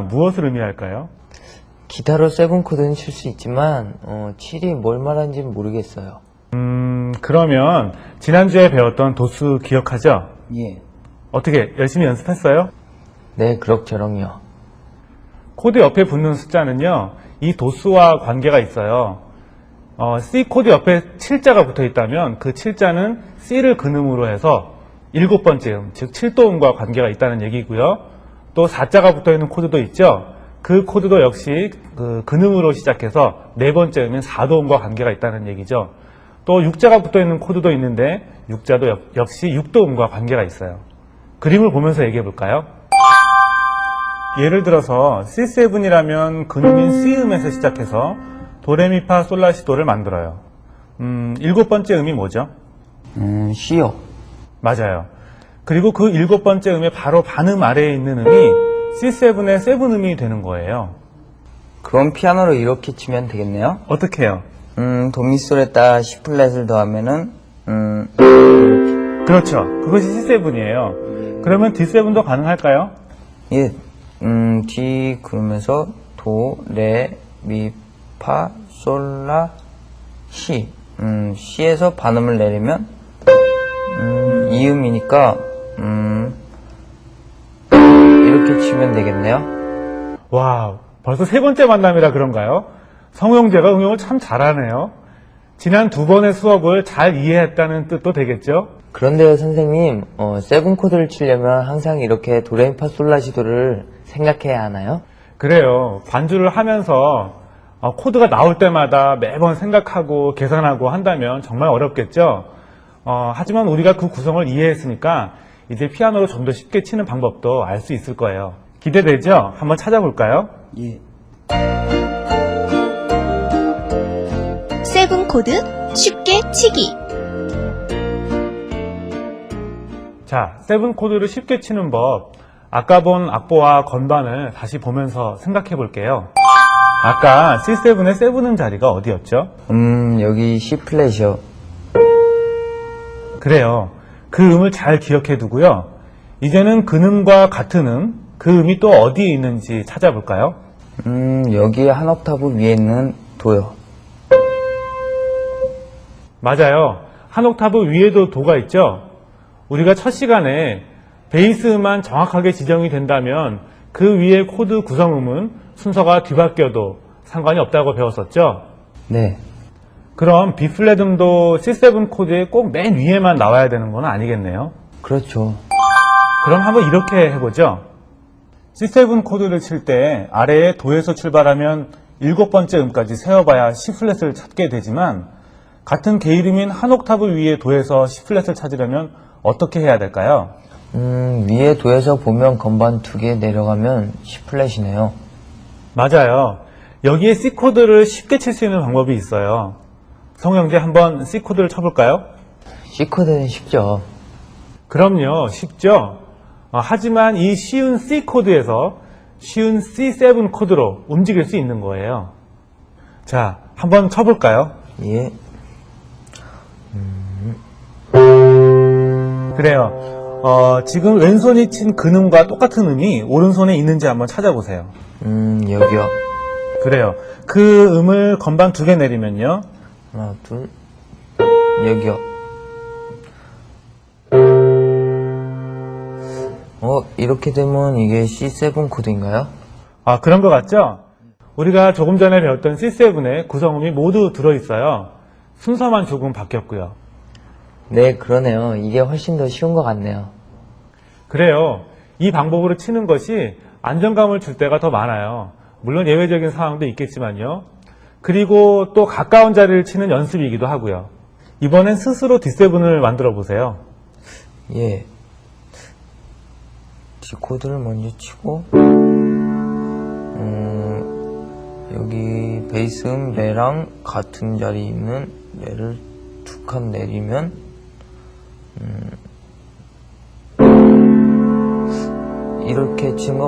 무엇을 의미할까요? 기타로 세븐 코드는 칠 수 있지만 어, 7이 뭘 말하는지 모르겠어요. 음, 그러면 지난주에 배웠던 도수 기억하죠? 예. 어떻게 열심히 연습했어요? 네, 그럭저럭요. 코드 옆에 붙는 숫자는요, 이 도수와 관계가 있어요. 어, C 코드 옆에 7자가 붙어 있다면 그 7자는 C를 근음으로 해서 일곱 번째 음, 즉 7도음과 관계가 있다는 얘기고요. 또 4자가 붙어 있는 코드도 있죠. 그 코드도 역시 그 근음으로 시작해서 네 번째 음인 4도음과 관계가 있다는 얘기죠. 또 6자가 붙어 있는 코드도 있는데 6자도 역- 역시 6도음과 관계가 있어요. 그림을 보면서 얘기해 볼까요? 예를 들어서 C7이라면 근음인 C음에서 시작해서 도레미파 솔라시도를 만들어요. 음, 일곱 번째 음이 뭐죠? 음, C요. 맞아요. 그리고 그 일곱 번째 음의 바로 반음 아래에 있는 음이 C7의 세븐 음이 되는 거예요. 그럼 피아노로 이렇게 치면 되겠네요. 어떻게 해요? 음, 도미솔에다 C 플랫을 더하면은 음, 그렇죠. 그것이 C7이에요. 그러면 D7도 가능할까요? 예, 음, D 그러면서 도, 레, 미, 파, 솔, 라, 시. 음, C에서 반음을 내리면 음, 이음이니까 음, 이렇게 치면 되겠네요. 와우, 벌써 세 번째 만남이라 그런가요? 성형제가 응용을 참 잘하네요. 지난 두 번의 수업을 잘 이해했다는 뜻도 되겠죠? 그런데요, 선생님, 어, 세븐 코드를 치려면 항상 이렇게 도레미파솔라시도를 생각해야 하나요? 그래요. 반주를 하면서 어, 코드가 나올 때마다 매번 생각하고 계산하고 한다면 정말 어렵겠죠? 어, 하지만 우리가 그 구성을 이해했으니까 이제 피아노로 좀더 쉽게 치는 방법도 알 수 있을 거예요. 기대되죠? 한번 찾아볼까요? 예. 세븐 코드 쉽게 치기. 자, 세븐 코드를 쉽게 치는 법. 아까 본 악보와 건반을 다시 보면서 생각해 볼게요. 아까 C7의 세븐음 자리가 어디였죠? 음, 여기 C 플랫이요. 그래요. 그 음을 잘 기억해 두고요. 이제는 근음과 같은 음, 그 음이 또 어디에 있는지 찾아볼까요? 음, 여기 한 옥타브 위에 있는 도요. 맞아요. 한 옥타브 위에도 도가 있죠? 우리가 첫 시간에 베이스 음만 정확하게 지정이 된다면 그 위에 코드 구성음은 순서가 뒤바뀌어도 상관이 없다고 배웠었죠? 네. 그럼 B 플랫 음도 C7 코드의 꼭맨 위에만 나와야 되는 건 아니겠네요? 그렇죠. 그럼 한번 이렇게 해보죠. C7 코드를 칠 때 아래에 도에서 출발하면 일곱 번째 음까지 세어봐야 C 플랫을 찾게 되지만 같은 개 이름인 한 옥타브 위에 도에서 C 플랫을 찾으려면 어떻게 해야 될까요? 음, 위에 도에서 보면 건반 두 개 내려가면 C 플랫이네요. 맞아요. 여기에 C 코드를 쉽게 칠 수 있는 방법이 있어요. 성형제 한번 C 코드를 쳐볼까요? C 코드는 쉽죠. 그럼요, 쉽죠? 어, 하지만 이 쉬운 C 코드에서 쉬운 C7 코드로 움직일 수 있는 거예요. 자, 한번 쳐볼까요? 예. 그래요. 어, 지금 왼손이 친 근음과 똑같은 음이 오른손에 있는지 한번 찾아보세요. 음, 여기요. 그래요. 그 음을 건반 두 개 내리면요. 하나, 둘. 여기요. 어, 이렇게 되면 이게 C7 코드인가요? 아, 그런 것 같죠? 우리가 조금 전에 배웠던 C7에 구성음이 모두 들어있어요. 순서만 조금 바뀌었고요. 네, 그러네요. 이게 훨씬 더 쉬운 것 같네요. 그래요. 이 방법으로 치는 것이 안정감을 줄 때가 더 많아요. 물론 예외적인 상황도 있겠지만요. 그리고 또 가까운 자리를 치는 연습이기도 하고요. 이번엔 스스로 D7을 만들어 보세요. 예. D 코드를 먼저 치고, 음, 여기 베이스 음 레랑 같은 자리에 있는 레를 두 칸 내리면, 음, 이렇게 치면